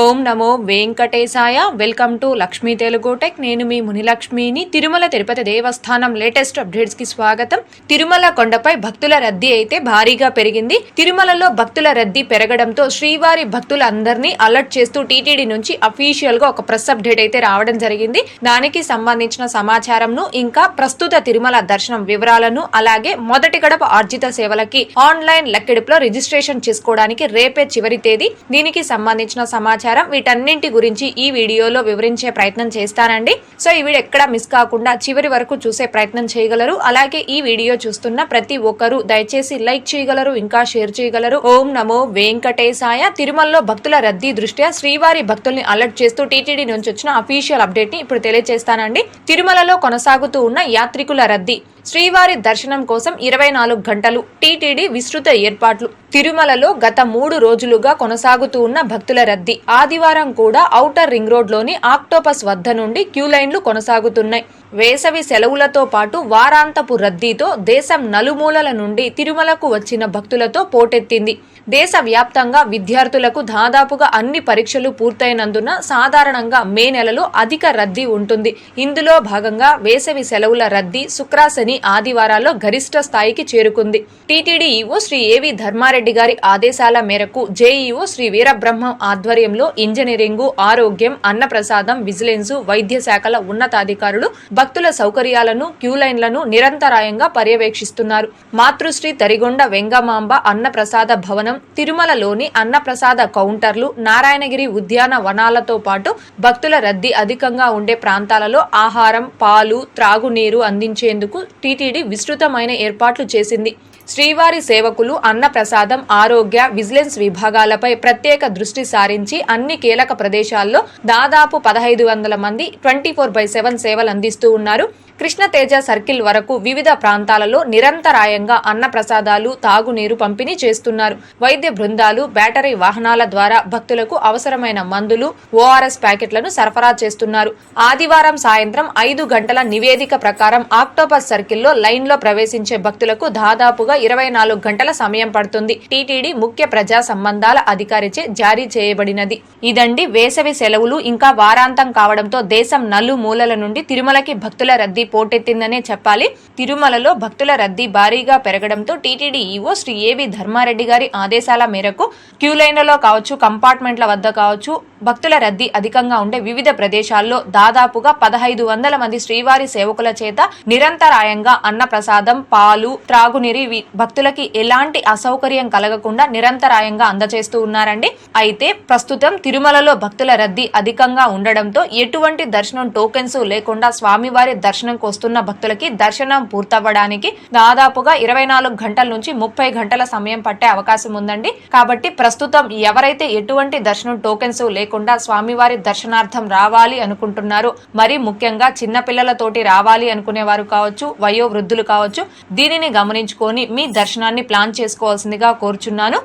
ఓం నమో వెంకటేశాయ. Welcome to Lakshmi Telugu tech. నేను మీ మునిలక్ష్మిని. తిరుమల తిరుపతి దేవస్థానం లేటెస్ట్ అప్డేట్స్కి స్వాగతం. తిరుమల కొండపై భక్తుల రద్దీ అయితే భారీగా పెరిగింది. తిరుమలలో భక్తుల రద్దీ పెరగడంతో శ్రీవారి భక్తులందరినీ అలర్ట్ చేస్తూ టీటీడీ నుంచి అఫీషియల్గా ఒక ప్రెస్ అప్డేట్ అయితే రావడం జరిగింది. దానికి సంబంధించిన సమాచారంను ఇంకా ప్రస్తుత తిరుమల దర్శనం వివరాలను అలాగే మొదటి గడప ఆర్జిత సేవలకి ఆన్లైన్ లెక్కెడుపులో రిజిస్ట్రేషన్ చేసుకోవడానికి రేపే చివరి తేదీ. దీనికి సంబంధించిన సమాచారం వీటన్నింటి గురించి ఈ వీడియోలో వివరించే ప్రయత్నం చేస్తానండి. సో ఈ వీడియో ఎక్కడ మిస్ కాకుండా చివరి వరకు చూసే ప్రయత్నం చేయగలరు. అలాగే ఈ వీడియో చూస్తున్న ప్రతి ఒక్కరూ దయచేసి లైక్ చేయగలరు ఇంకా షేర్ చేయగలరు. ఓం నమో వెంకటేశాయ. తిరుమలలో భక్తుల రద్దీ దృష్ట్యా శ్రీవారి భక్తుల్ని అలర్ట్ చేస్తూ టీటీడీ నుంచి వచ్చిన అఫీషియల్ అప్డేట్ని ఇప్పుడు తెలియజేస్తానండి తిరుమలలో కొనసాగుతూ ఉన్న యాత్రికుల రద్దీ. శ్రీవారి దర్శనం కోసం ఇరవై నాలుగు గంటలు టీటీడీ విస్తృత ఏర్పాట్లు. తిరుమలలో గత మూడు రోజులుగా కొనసాగుతూ ఉన్న భక్తుల రద్దీ. ఆదివారం కూడా ఔటర్ రింగ్ రోడ్లోని ఆక్టోపస్ వద్ద నుండి క్యూ లైన్లు కొనసాగుతున్నాయి. వేసవి సెలవులతో పాటు వారాంతపు రద్దీతో దేశం నలుమూలల నుండి తిరుమలకు వచ్చిన భక్తులతో పోటెత్తింది. దేశవ్యాప్తంగా విద్యార్థులకు దాదాపుగా అన్ని పరీక్షలు పూర్తయినందున సాధారణంగా మే నెలలో అధిక రద్దీ ఉంటుంది. ఇందులో భాగంగా వేసవి సెలవుల రద్దీ శుక్రాశని ఆదివారాల్లో గరిష్ట స్థాయికి చేరుకుంది. టీటీడీ ఈవో శ్రీ ఏవి ధర్మారెడ్డి గారి ఆదేశాల మేరకు జేఈఓ శ్రీ వీరబ్రహ్మం ఆధ్వర్యంలో ఇంజనీరింగ్ ఆరోగ్యం అన్నప్రసాదం విజిలెన్స్ వైద్య శాఖల ఉన్నతాధికారులు భక్తుల సౌకర్యాలను క్యూ లైన్లను నిరంతరాయంగా పర్యవేక్షిస్తున్నారు. మాతృశ్రీ తరిగొండ వెంగమాంబ అన్నప్రసాద భవనం తిరుమలలోని అన్నప్రసాద కౌంటర్లు నారాయణగిరి ఉద్యాన వనాలతో పాటు భక్తుల రద్దీ అధికంగా ఉండే ప్రాంతాలలో ఆహారం పాలు త్రాగునీరు అందించేందుకు టీటీడీ విస్తృతమైన ఏర్పాట్లు చేసింది. శ్రీవారి సేవకులు అన్నప్రసాదం ఆరోగ్య విజిలెన్స్ విభాగాలపై ప్రత్యేక దృష్టి సారించి అన్ని కీలక ప్రదేశాల్లో దాదాపు పదహైదు వందల మంది ట్వంటీ ఫోర్ బై సెవెన్ సేవలు అందిస్తూ ఉన్నారు. కృష్ణతేజ సర్కిల్ వరకు వివిధ ప్రాంతాలలో నిరంతరాయంగా అన్న ప్రసాదాలు తాగునీరు పంపిణీ చేస్తున్నారు. వైద్య బృందాలు బ్యాటరీ వాహనాల ద్వారా భక్తులకు అవసరమైన మందులు ఓఆర్ఎస్ ప్యాకెట్లను సరఫరా చేస్తున్నారు. ఆదివారం సాయంత్రం ఐదు గంటల నివేదిక ప్రకారం ఆక్టోపస్ సర్కిల్లో లైన్లో ప్రవేశించే భక్తులకు దాదాపుగా ఇరవై నాలుగు గంటల సమయం పడుతుంది. టీటీడీ ముఖ్య ప్రజా సంబంధాల అధికారిచే జారీ చేయబడినది. ఇదండి వేసవి సెలవులు. ఇంకా వారాంతం కావడంతో దేశం నలుమూలల నుండి తిరుమలకి భక్తుల రద్దీ పోటెత్తిందనే చెప్పాలి. తిరుమలలో భక్తుల రద్దీ భారీగా పెరగడంతో టీటీడీ ఈవో శ్రీ ఏవి ధర్మారెడ్డి గారి ఆదేశాల మేరకు క్యూ లైన్లలో కావచ్చు కంపార్ట్మెంట్ల వద్ద కావచ్చు భక్తుల రద్దీ అధికంగా ఉండే వివిధ ప్రదేశాల్లో దాదాపుగా పదహైదు వందల మంది శ్రీవారి సేవకుల చేత నిరంతరాయంగా అన్నప్రసాదం పాలు త్రాగునీరు భక్తులకి ఎలాంటి అసౌకర్యం కలగకుండా నిరంతరాయంగా అందజేస్తూ ఉన్నారండి. అయితే ప్రస్తుతం తిరుమలలో భక్తుల రద్దీ అధికంగా ఉండడంతో ఎటువంటి దర్శనం టోకెన్స్ లేకుండా స్వామివారి దర్శనం దర్శనంకు వస్తున్న భక్తులకి దర్శనం పూర్తవ్వడానికి దాదాపుగా ఇరవై నాలుగు గంటల నుంచి ముప్పై గంటల సమయం పట్టే అవకాశం ఉందండి. కాబట్టి ప్రస్తుతం ఎవరైతే ఎటువంటి దర్శనం టోకెన్స్ లేకుండా స్వామివారి దర్శనార్థం రావాలి అనుకుంటున్నారు మరి ముఖ్యంగా చిన్నపిల్లలతోటి రావాలి అనుకునేవారు కావచ్చు వయో వృద్ధులు కావచ్చు దీనిని గమనించుకొని మీ దర్శనాన్ని ప్లాన్ చేసుకోవాల్సిందిగా కోరుచున్నాను.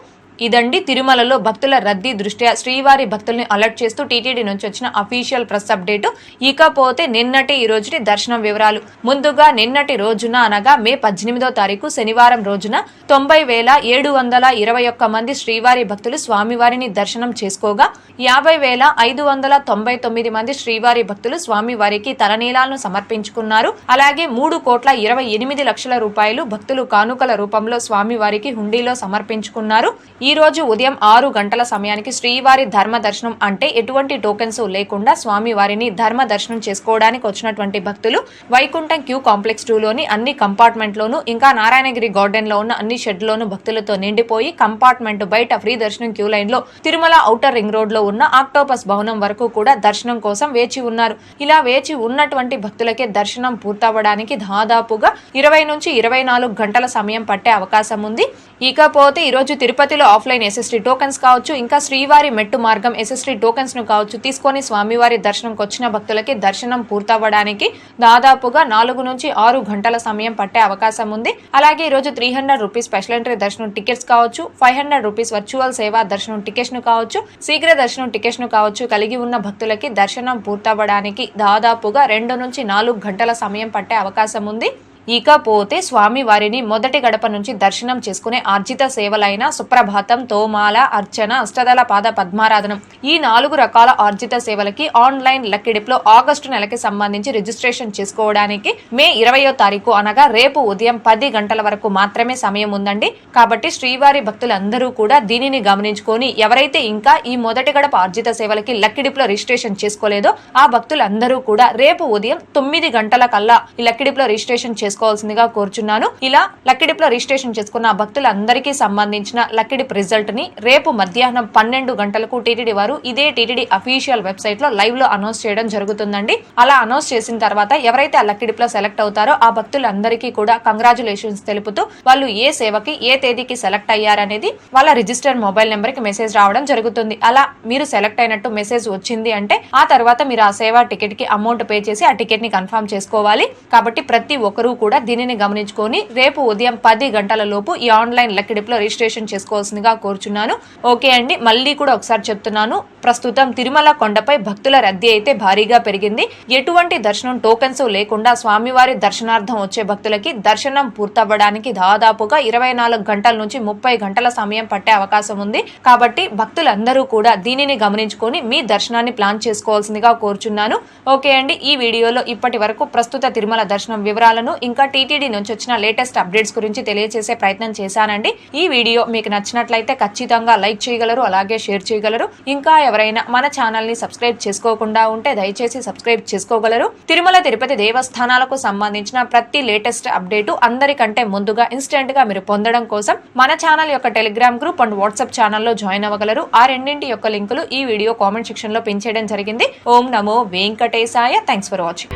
ఇదండి తిరుమలలో భక్తుల రద్దీ దృష్ట్యా శ్రీవారి భక్తుల్ని అలర్ట్ చేస్తూ టీటీడీ నుంచి వచ్చిన అఫీషియల్ ప్రెస్ అప్డేట్. ఇకపోతే నిన్నటి ఈ రోజుటి దర్శనం వివరాలు. ముందుగా నిన్నటి రోజున అనగా మే పద్దెనిమిదో తారీఖు శనివారం రోజున తొంభై వేల ఏడు వందల ఇరవై ఒక్క మంది శ్రీవారి భక్తులు స్వామివారిని దర్శనం చేసుకోగా యాభై వేల ఐదు వందల తొంభై తొమ్మిది మంది శ్రీవారి భక్తులు స్వామివారికి తలనీలాలను సమర్పించుకున్నారు. అలాగే మూడు కోట్ల ఇరవై ఎనిమిది లక్షల రూపాయలు భక్తులు కానుకల రూపంలో స్వామివారికి హుండీలో సమర్పించుకున్నారు. ఈ ఈ రోజు ఉదయం ఆరు గంటల సమయానికి శ్రీవారి ధర్మ దర్శనం అంటే ఎటువంటి టోకెన్స్ లేకుండా స్వామివారిని ధర్మ దర్శనం చేసుకోవడానికి వచ్చినటువంటి భక్తులు వైకుంఠం క్యూ కాంప్లెక్స్ టూలోని అన్ని కంపార్ట్మెంట్లోను ఇంకా నారాయణగిరి గార్డెన్లో ఉన్న అన్ని షెడ్లోను భక్తులతో నిండిపోయి కంపార్ట్మెంట్ బయట ఫ్రీ దర్శనం క్యూ లైన్లో తిరుమల ఔటర్ రింగ్ రోడ్లో ఉన్న ఆక్టోపస్ భవనం వరకు కూడా దర్శనం కోసం వేచి ఉన్నారు. ఇలా వేచి ఉన్నటువంటి భక్తులకే దర్శనం పూర్తవ్వడానికి దాదాపుగా ఇరవై నుంచి ఇరవై నాలుగు గంటల సమయం పట్టే అవకాశం ఉంది. ఇకపోతే ఈరోజు తిరుపతిలో ఆఫ్లైన్ ఎస్ఎస్టీ టోకెన్స్ కావచ్చు ఇంకా శ్రీవారి మెట్టు మార్గం ఎస్ఎస్టీ టోకెన్స్ను కావచ్చు తీసుకొని స్వామివారి దర్శనంకి వచ్చిన భక్తులకి దర్శనం పూర్తవ్వడానికి దాదాపుగా నాలుగు నుంచి ఆరు గంటల సమయం పట్టే అవకాశం ఉంది. అలాగే ఈ రోజు three hundred rupees special entry దర్శనం టికెట్స్ కావచ్చు ఫైవ్ హండ్రెడ్ రూపీస్ వర్చువల్ సేవా దర్శనం టికెట్స్ను కావచ్చు శీఘ్ర దర్శనం టికెట్స్ను కావచ్చు కలిగి ఉన్న భక్తులకి దర్శనం పూర్తవ్వడానికి దాదాపుగా రెండు నుంచి నాలుగు గంటల సమయం పట్టే అవకాశం ఉంది. ఇకపోతే స్వామి వారిని మొదటి గడప నుంచి దర్శనం చేసుకునే ఆర్జిత సేవలైన సుప్రభాతం తోమాల అర్చన అష్టదళ పాద పద్మారాధనం ఈ నాలుగు రకాల ఆర్జిత సేవలకి ఆన్లైన్ లక్కిడిప్లో ఆగస్టు నెలకి సంబంధించి రిజిస్ట్రేషన్ చేసుకోవడానికి మే ఇరవయో తారీఖు అనగా రేపు ఉదయం పది గంటల వరకు మాత్రమే సమయం ఉందండి. కాబట్టి శ్రీవారి భక్తులందరూ కూడా దీనిని గమనించుకొని ఎవరైతే ఇంకా ఈ మొదటి గడప ఆర్జిత సేవలకి లక్కిడిప్లో రిజిస్ట్రేషన్ చేసుకోలేదో ఆ భక్తులందరూ కూడా రేపు ఉదయం తొమ్మిది గంటల కల్లా ఈ లక్కిడిప్లో రిజిస్ట్రేషన్ తీసుకోవాల్సిందిగా కోరుచున్నాను. ఇలా లక్కిడిప్లో రిజిస్ట్రేషన్ చేసుకున్న భక్తులందరికీ సంబంధించిన లక్కిడిప్ రిజల్ట్ని రేపు మధ్యాహ్నం పన్నెండు గంటలకు టీటీడీ వారు ఇదే టీటీడీ అఫీషియల్ వెబ్సైట్లో లైవ్లో అనౌన్స్ చేయడం జరుగుతుందండి. అలా అనౌన్స్ చేసిన తర్వాత ఎవరైతే ఆ లక్కిడిప్లో సెలెక్ట్ అవుతారో ఆ భక్తులందరికీ కూడా కంగ్రాచులేషన్స్ తెలుపుతూ వాళ్ళు ఏ సేవకి ఏ తేదీకి సెలెక్ట్ అయ్యారనేది వాళ్ళ రిజిస్టర్డ్ మొబైల్ నెంబర్కి మెసేజ్ రావడం జరుగుతుంది. అలా మీరు సెలెక్ట్ అయినట్టు మెసేజ్ వచ్చింది అంటే ఆ తర్వాత మీరు ఆ సేవ టికెట్కి అమౌంట్ పే చేసి ఆ టికెట్ని కన్ఫర్మ్ చేసుకోవాలి. కాబట్టి ప్రతి ఒక్కరూ కూడా దీనిని గమనించుకొని రేపు ఉదయం పది గంటల లోపు ఈ ఆన్లైన్ లక్కడిపులో రిజిస్ట్రేషన్ చేసుకోవాల్సిందిగా కోరుచున్నాను. ఓకే అండి మళ్ళీ కూడా ఒకసారి చెప్తున్నాను. ప్రస్తుతం తిరుమల కొండపై భక్తుల రద్దీ అయితే భారీగా పెరిగింది. ఎటువంటి దర్శనం టోకెన్స్ లేకుండా స్వామివారి దర్శనార్థం వచ్చే భక్తులకి దర్శనం పూర్తవ్వడానికి దాదాపుగా ఇరవై నాలుగు గంటల నుంచి ముప్పై గంటల సమయం పట్టే అవకాశం ఉంది. కాబట్టి భక్తులందరూ కూడా దీనిని గమనించుకొని మీ దర్శనాన్ని ప్లాన్ చేసుకోవాల్సిందిగా కోరుచున్నాను. ఓకే అండి ఈ వీడియోలో ఇప్పటి వరకు ప్రస్తుత తిరుమల దర్శనం వివరాలను ఇంకా టీటీడీ నుంచి వచ్చిన లేటెస్ట్ అప్డేట్స్ గురించి తెలియజేసే ప్రయత్నం చేశానండి. ఈ వీడియో మీకు నచ్చినట్లయితే ఖచ్చితంగా లైక్ చేయగలరు అలాగే షేర్ చేయగలరు. ఇంకా ఎవరైనా మన ఛానల్ని సబ్స్క్రైబ్ చేసుకోకుండా ఉంటే దయచేసి సబ్స్క్రైబ్ చేసుకోగలరు. తిరుమల తిరుపతి దేవస్థానాలకు సంబంధించిన ప్రతి లేటెస్ట్ అప్డేటు అందరికంటే ముందుగా ఇన్స్టెంట్గా మీరు పొందడం కోసం మన ఛానల్ యొక్క టెలిగ్రామ్ గ్రూప్ అండ్ వాట్సాప్ ఛానల్లో జాయిన్ అవ్వగలరు. ఆ రెండింటి యొక్క లింకులు ఈ వీడియో కామెంట్ సెక్షన్లో పిన్ చేయడం జరిగింది. ఓం నమో వెంకటేశాయ. Thanks for watching.